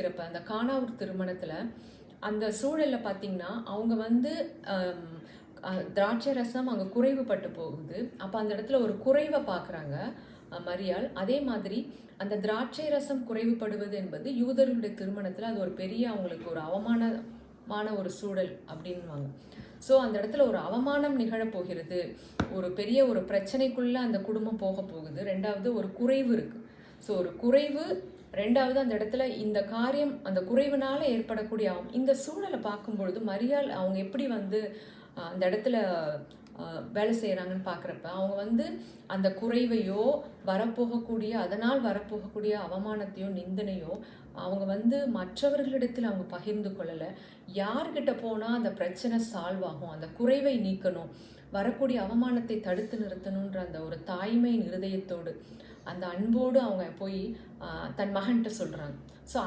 யோசிக்கிறப்ப அந்த காணாவூர் திருமணத்தில் அந்த சூழலில் பார்த்தீங்கன்னா அவங்க வந்து திராட்சை ரசம் அங்கே குறைவுபட்டு போகுது. அப்போ அந்த இடத்துல ஒரு குறைவை பார்க்குறாங்க மரியாள். அதே மாதிரி அந்த திராட்சை ரசம் குறைவுபடுவது என்பது யூதர்களுடைய திருமணத்தில் அது ஒரு பெரிய அவங்களுக்கு ஒரு அவமானமான ஒரு சூழல் அப்படின்வாங்க ஸோ அந்த இடத்துல ஒரு அவமானம் நிகழப்போகிறது ஒரு பெரிய ஒரு பிரச்சனைக்குள்ளே அந்த குடும்பம் போக போகுது. ரெண்டாவது ஒரு குறைவு இருக்குது ஸோ ஒரு குறைவு ரெண்டாவது அந்த இடத்துல இந்த காரியம் அந்த குறைவுனால ஏற்படக்கூடிய ஆகும் இந்த சூழலை பார்க்கும்பொழுது மரியாள் அவங்க எப்படி வந்து அந்த இடத்துல வேலை செய்கிறாங்கன்னு பார்க்குறப்ப அவங்க வந்து அந்த குறைவையோ வரப்போகக்கூடிய அதனால் வரப்போகக்கூடிய அவமானத்தையோ நிந்தனையோ அவங்க வந்து மற்றவர்களிடத்தில் அவங்க பகிர்ந்து கொள்ளலை. யார்கிட்ட போனால் அந்த பிரச்சனை சால்வ் ஆகும் அந்த குறைவை நீக்கணும். வரக்கூடிய அவமானத்தை தடுத்து நிறுத்தணுன்ற அந்த ஒரு தாய்மையின் இருதயத்தோடு அந்த அன்போடு அவங்க போய் தன் மகன்கிட்ட சொல்கிறாங்க ஸோ